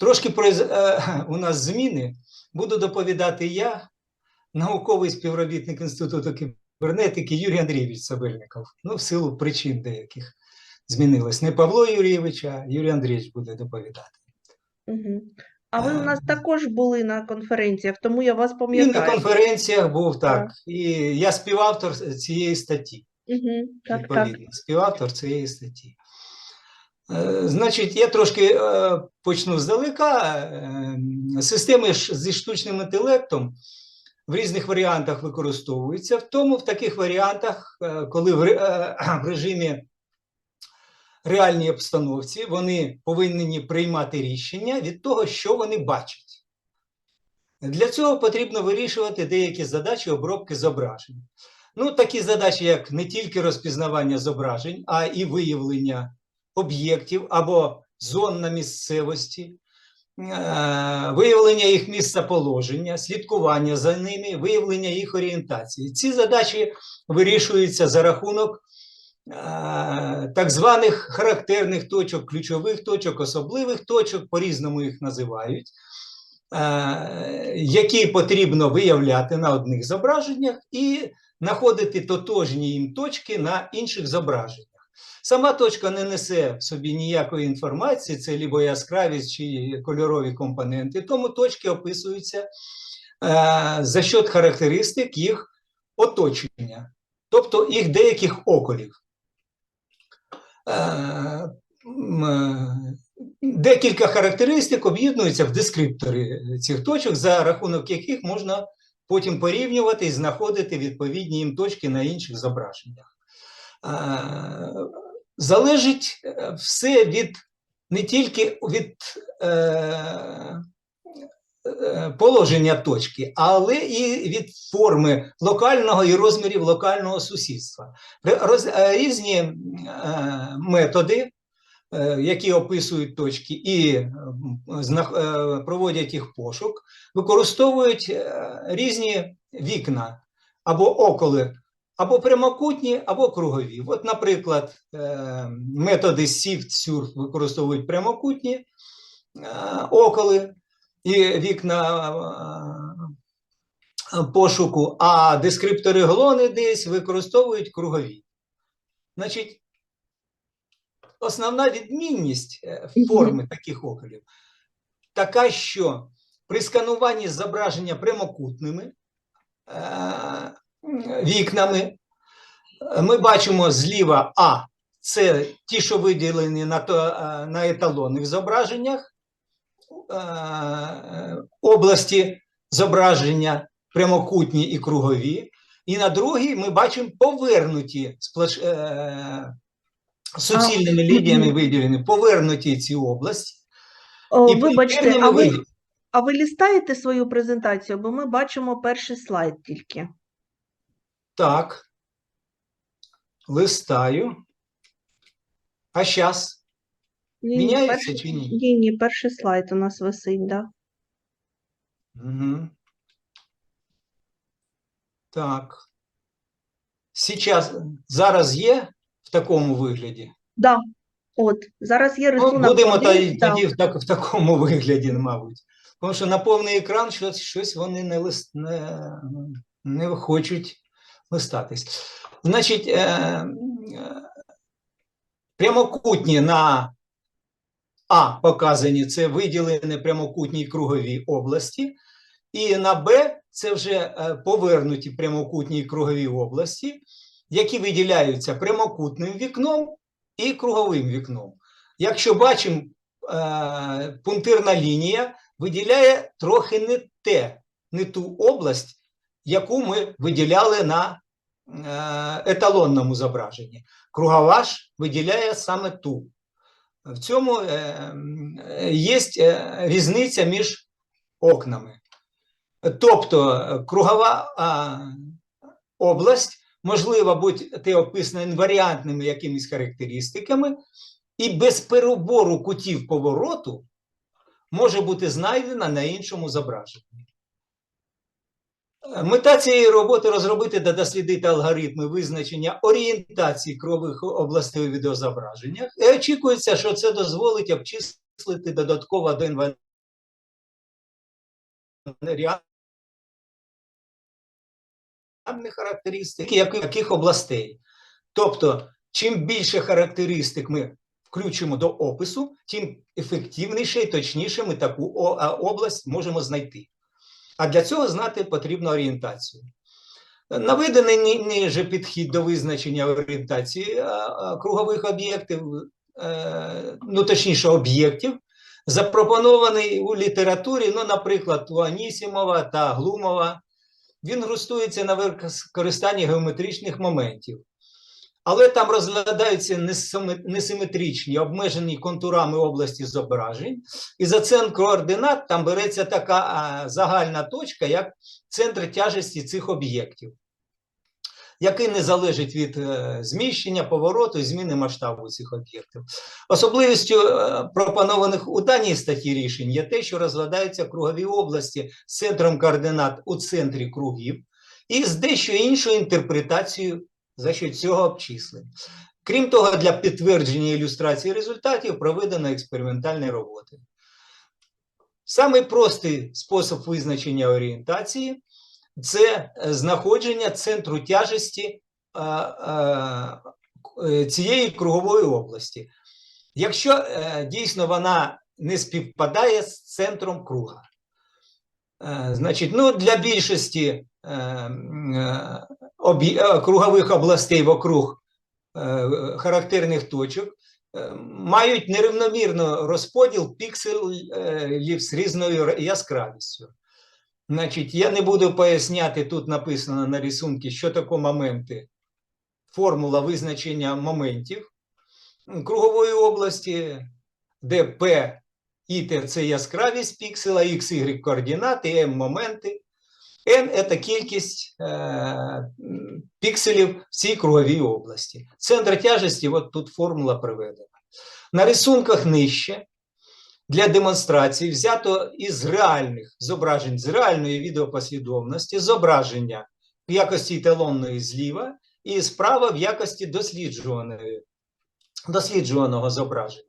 Трошки произ- е, у нас зміни. Буду доповідати я, науковий співробітник Інституту кібернетики Юрій Андрійович Сабельников. Ну, в силу причин деяких змінилось. Не Павло Юрійович, а Юрій Андрійович буде доповідати. Угу. А ви у Е, нас також були на конференціях, тому я вас пам'ятаю. І на конференціях був так. Так. І я співавтор цієї статті. Угу. Так, так. співавтор цієї статті. Е, Значить, я трошки е, почну здалека. Е, Системи зі штучним інтелектом в різних варіантах використовуються. В тому в таких варіантах, коли в режимі реальній обстановці вони повинні приймати рішення від того, що вони бачать. Для цього потрібно вирішувати деякі задачі обробки зображень. Ну, такі задачі, як не тільки розпізнавання зображень, а і виявлення об'єктів або зон на місцевості, е, виявлення їх місцеположення, слідкування за ними, виявлення їх орієнтації. Ці задачі вирішуються за рахунок е, так званих характерних точок, ключових точок, особливих точок, по-різному їх називають, е, які потрібно виявляти на одних зображеннях і знаходити тотожні їм точки на інших зображеннях. Сама точка не несе в собі ніякої інформації, це либо яскравість чи кольорові компоненти, тому точки описуються е, за счет характеристик їх оточення, тобто їх деяких околів. Е, е, Декілька характеристик об'єднуються в дескриптори цих точок, за рахунок яких можна потім порівнювати і знаходити відповідні їм точки на інших зображеннях. Залежить е, все від не тільки від е, е, положення точки, але і від форми локального і розмірів локального сусідства. Роз- е, Різні е, методи, які описують точки і проводять їх пошук, використовують різні вікна або околи, або прямокутні, або кругові. От, наприклад, е, методи SIFT-SURF використовують прямокутні е, околи і вікна е, пошуку, а дескриптори глони десь використовують кругові. Значить, основна відмінність форми таких околів така, що при скануванні зображення прямокутними вікнами ми бачимо зліва А. Це ті, що виділені на, то, е, на еталонних зображеннях е, області зображення прямокутні і кругові. І на другій ми бачимо повернуті сплош... е, суцільними лініями виділені, повернуті ці області. О, І вибачте, а ви, а ви лістаєте свою презентацію, бо ми бачимо перший слайд тільки. Так. Листаю. А зараз? Ні, ні, Міняється перший, чи ні? ні, ні, перший слайд у нас висить, да. Угу. Так. Сейчас, зараз є в такому вигляді? Да. От, зараз є Ну, рисунок будемо один, тоді, да. тоді в, так, в такому вигляді, мабуть. Тому що на повний екран щось, щось вони не, лист, не, не хочуть листатись. Значить, е, е, прямокутні на А показані це виділені прямокутні кругові області, і на Б це вже е, повернуті прямокутні кругові області, які виділяються прямокутним вікном і круговим вікном. Якщо бачимо, пунктирна лінія виділяє трохи не те, не ту область, яку ми виділяли на е, еталонному зображенні. Кругова ж виділяє саме ту. В цьому е, є е, різниця між окнами. Тобто кругова область можлива бути описана інваріантними якимись характеристиками, і без перебору кутів повороту може бути знайдена на іншому зображенні. Мета цієї роботи розробити та дослідити алгоритми визначення орієнтації крових областей у відеозображеннях. І очікується, що це дозволить обчислити додатково до реальних характеристик, яких областей. Тобто, чим більше характеристик ми включимо до опису, тим ефективніше і точніше ми таку область можемо знайти. А для цього знати потрібно орієнтацію. Наведений ниже підхід до визначення орієнтації а, а, кругових об'єктів, е, ну точніше об'єктів, запропонований у літературі, ну, наприклад, у Анісімова та Глумова. Він ґрунтується на використанні геометричних моментів. Але там розглядаються несиметричні, обмежені контурами області зображень, і за центр координат там береться така загальна точка, як центр тяжесті цих об'єктів, який не залежить від е, зміщення, повороту і зміни масштабу цих об'єктів. Особливістю е, пропонованих у даній статті рішень є те, що розглядаються кругові області з центром координат у центрі кругів і з дещо іншою інтерпретацією за що цього обчислень. Крім того, для підтвердження ілюстрації результатів проведено експериментальні роботи. Самий простий спосіб визначення орієнтації це е, знаходження центру тяжесті а, е, цієї кругової області. Якщо е, дійсно вона не співпадає з центром круга. Е, Значить, ну, для більшості е, е, е, кругових областей вокруг е, характерних точок е, мають нерівномірно розподіл пікселів з різною яскравістю. Значить, я не буду поясняти, тут написано на рисунку, що таке моменти. Формула визначення моментів кругової області, де P і це яскравість піксела, X, Y координати, M моменти. N – це кількість е, пікселів в цій круговій області. Центр тяжесті, от тут формула приведена. На рисунках нижче для демонстрації взято із реальних зображень, з реальної відеопослідовності зображення в якості еталонної зліва і справа в якості досліджуваної, досліджуваного зображення.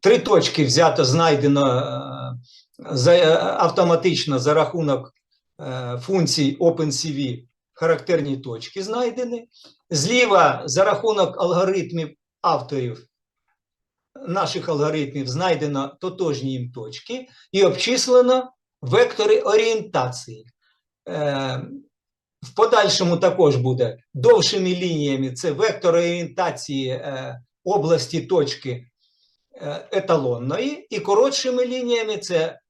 Три точки взято знайдено е, автоматично за рахунок е, функцій OpenCV характерні точки знайдені. Зліва за рахунок алгоритмів авторів наших алгоритмів знайдено тотожні їм точки і обчислено вектори орієнтації. Е, В подальшому також буде довшими лініями це вектор орієнтації е, області точки е, еталонної, і коротшими лініями це е, е,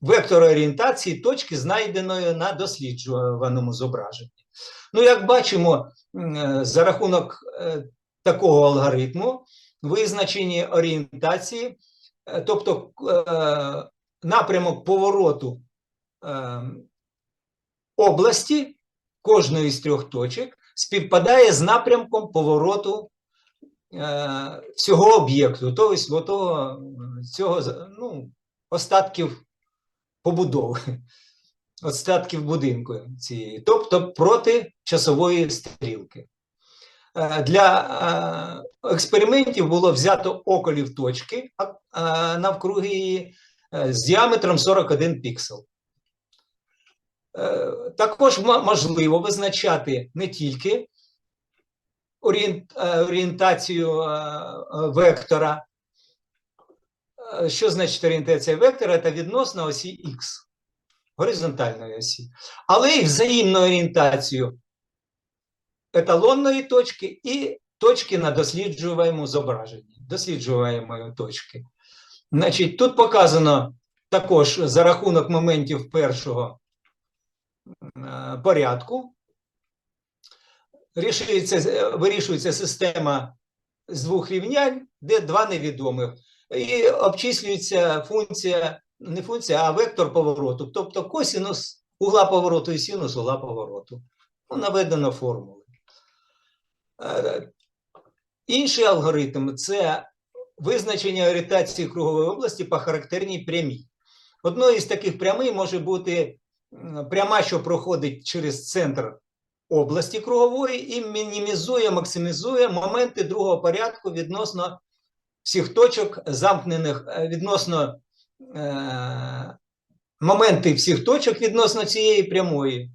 вектор орієнтації точки, знайденої на досліджуваному зображенні. Ну, як бачимо, е, за рахунок е, такого алгоритму визначені орієнтації, е, тобто е, напрямок повороту е, області кожної з трьох точок співпадає з напрямком повороту е, всього об'єкту, тобто того, цього ну, остатків побудови, остатків будинку цієї, тобто проти часової стрілки. Е, Для е, експериментів було взято околів точки е, навкруги її з діаметром 41 піксел. Також можливо визначати не тільки орієнтацію вектора. Е, Що значить орієнтація вектора? Це відносно осі Х, горизонтальної осі, але й взаємну орієнтацію еталонної точки і точки на досліджуємому зображенні, досліджуємої точки. Значить, тут показано також за рахунок моментів першого е, порядку. Е, вирішується система з двох рівнянь, де два невідомих. І обчислюється функція, не функція, а вектор повороту, тобто косінус угла повороту і синус угла повороту. Ну, наведено формули. Е, Інший алгоритм це визначення орієнтації кругової області по характерній прямій. Одною із таких прямий може бути пряма, що проходить через центр області кругової і мінімізує, максимізує моменти другого порядку відносно всіх точок, замкнених е, відносно е, моменти всіх точок відносно цієї прямої.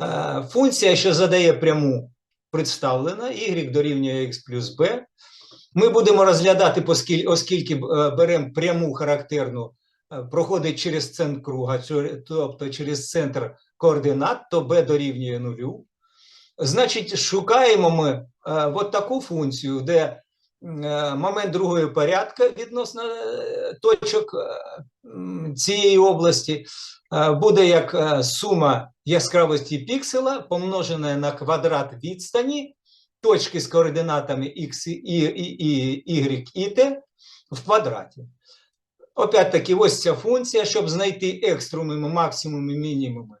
Е, Функція, що задає пряму, представлена, y дорівнює x плюс b. Ми будемо розглядати, поскіль- оскільки е, беремо пряму характерну, е, проходить через центр круга, тобто через центр координат, то b дорівнює нулю. Значить, шукаємо ми е, от таку функцію, де момент другої порядка відносно е, точок е, цієї області е, буде як е, сума яскравості пікселя помножена на квадрат відстані точки з координатами x, і, і, y і t в квадраті. Опять-таки, ось ця функція, щоб знайти екструми, максимуми, мінімуми.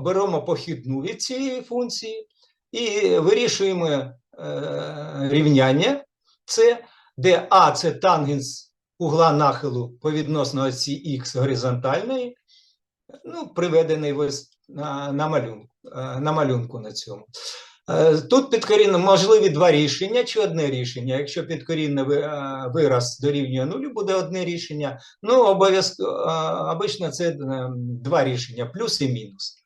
Беремо похідну від цієї функції і вирішуємо е, рівняння. Це, де А це тангенс угла нахилу по відносно осі Х горизонтальної, ну, приведений ось на, на, малюнку, е, на малюнку на цьому. Е, Тут підкорінно можливі два рішення чи одне рішення. Якщо підкорінний вираз дорівнює нулю, буде одне рішення. Ну, обов'язково обично це два рішення: плюс і мінус.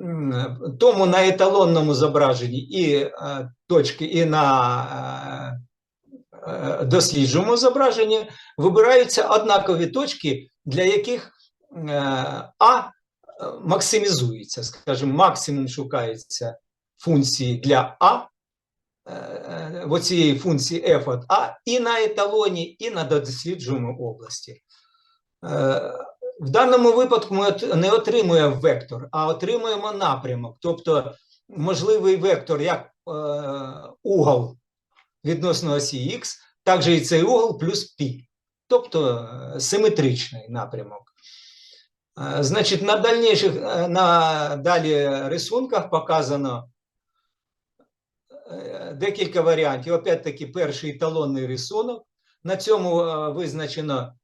М, Тому на еталонному зображенні і е, точки, і на е, е, дослідженому зображенні вибираються однакові точки, для яких е, А е, максимізується, скажімо, максимум шукається функції для А, е, оцієї функції f от А, і на еталоні, і на досліджуємій області. В даному випадку ми не отримуємо вектор, а отримуємо напрямок. Тобто можливий вектор як е, угол відносно осі Х, також і цей угол плюс π, тобто е, симетричний напрямок. Е, Значить, на дальніших, е, на далі рисунках показано е, декілька варіантів. Опять-таки, перший еталонний рисунок. На цьому визначено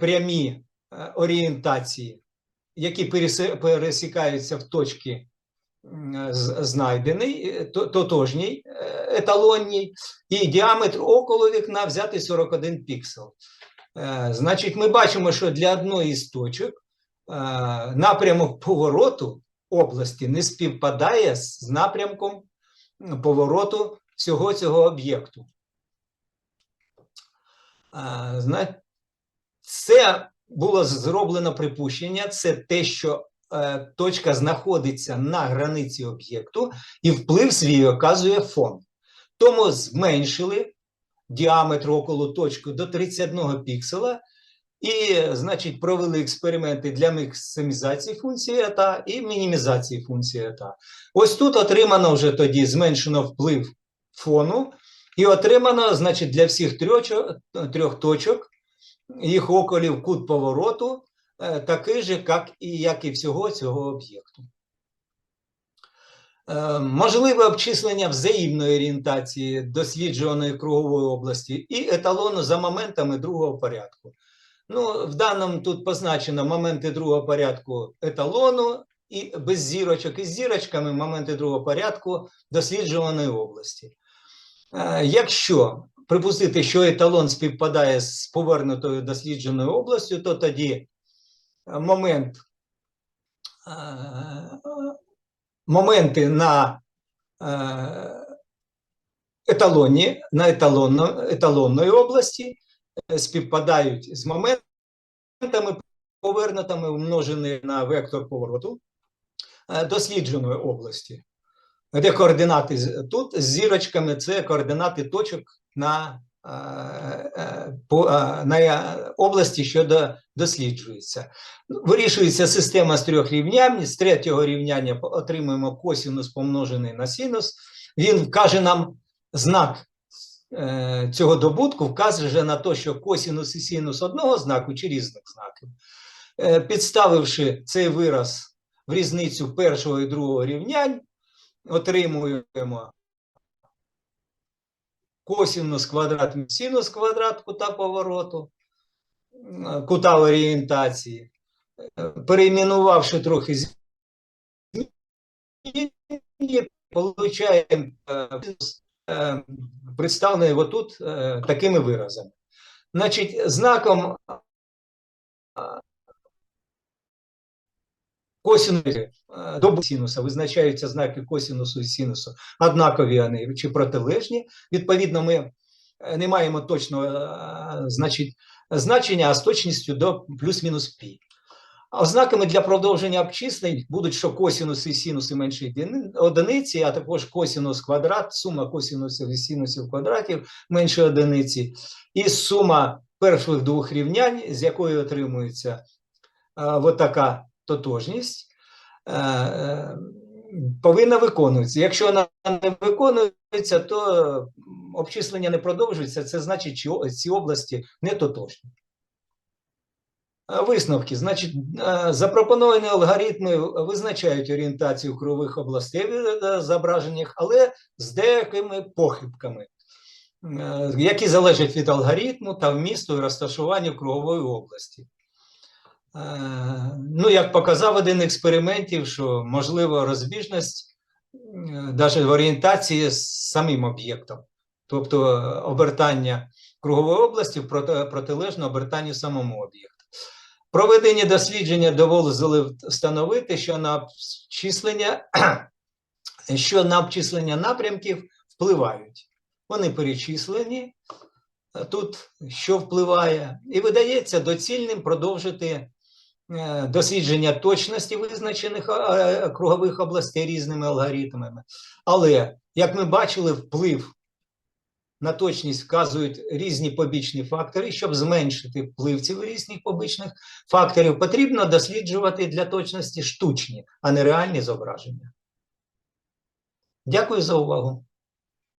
прямі орієнтації, які пересікаються в точці знайдений, е, тотожній е, еталонній, і діаметр около вікна взяти 41 піксел. Е, Значить, ми бачимо, що для одної з точок е, напрямок повороту області не співпадає з напрямком повороту всього цього об'єкту. Е, Це було зроблено припущення, це те, що е, точка знаходиться на границі об'єкту, і вплив свій оказує фон. Тому зменшили діаметр около точки до 31 піксела, і, значить, провели експерименти для максимізації функції ета і мінімізації функції ета. Ось тут отримано вже тоді зменшено вплив фону, і отримано, значить, для всіх трьох, трьох точок їх околів кут повороту е, такий же, як і, як і всього цього об'єкту. Е, Можливе обчислення взаємної орієнтації досліджуваної кругової області і еталону за моментами другого порядку. Ну, в даному тут позначено моменти другого порядку еталону і без зірочок, і з зірочками моменти другого порядку досліджуваної області. Е, Якщо припустити, що еталон співпадає з повернутою дослідженою областю, то тоді е, момент, е, моменти на е, еталоні, на еталонно, еталонної області співпадають з моментами, повернутими умножені на вектор повороту дослідженої області. Де координати тут з зірочками це координати точок на, е, е, е, на області, що до- досліджується. Вирішується система з трьох рівнянь. З третього рівняння отримуємо косінус помножений на синус. Він вкаже нам знак цього добутку, вказує на те, що косінус і синус одного знаку чи різних знаків. Підставивши цей вираз в різницю першого і другого рівнянь, отримуємо косинус квадрат мінус синус квадрат кута повороту, кута орієнтації, перейменувавши трохи зміни, получаємо е, е, представлений отут е, такими виразами. Значить, знаком косінусу е, до синуса визначаються знаки косінусу і синусу, однакові вони чи протилежні. Відповідно, ми е, не маємо точного е, значить, значення, а з точністю до плюс-мінус пі. Ознаками для продовження обчислень будуть, що косінуси і синуси менше одиниці, а також косінус квадрат, сума косінусів і синусів квадратів менше одиниці, і сума перших двох рівнянь, з якої отримується от така тотожність, е, е, повинна виконуватися. Якщо вона не виконується, то обчислення не продовжується. Це значить, що ці області не тотожні. Е, Висновки. Значить, е, запропоновані алгоритми визначають орієнтацію кругових областей в е, зображеннях, але з деякими похибками, е, які залежать від алгоритму та вмісту і розташування кругової області. Е, Ну, як показав один експериментів, що можлива розбіжність навіть в орієнтації з самим об'єктом, тобто е, обертання кругової області протилежно обертанню самому об'єкту. Проведені дослідження дозволили встановити, що на обчислення, що на обчислення напрямків впливають. Вони перечислені е, тут, що впливає, і видається доцільним продовжити е, дослідження точності визначених е, кругових областей різними алгоритмами. Але, як ми бачили, вплив на точність вказують різні побічні фактори. Щоб зменшити вплив цих різних побічних факторів, потрібно досліджувати для точності штучні, а не реальні зображення. Дякую за увагу.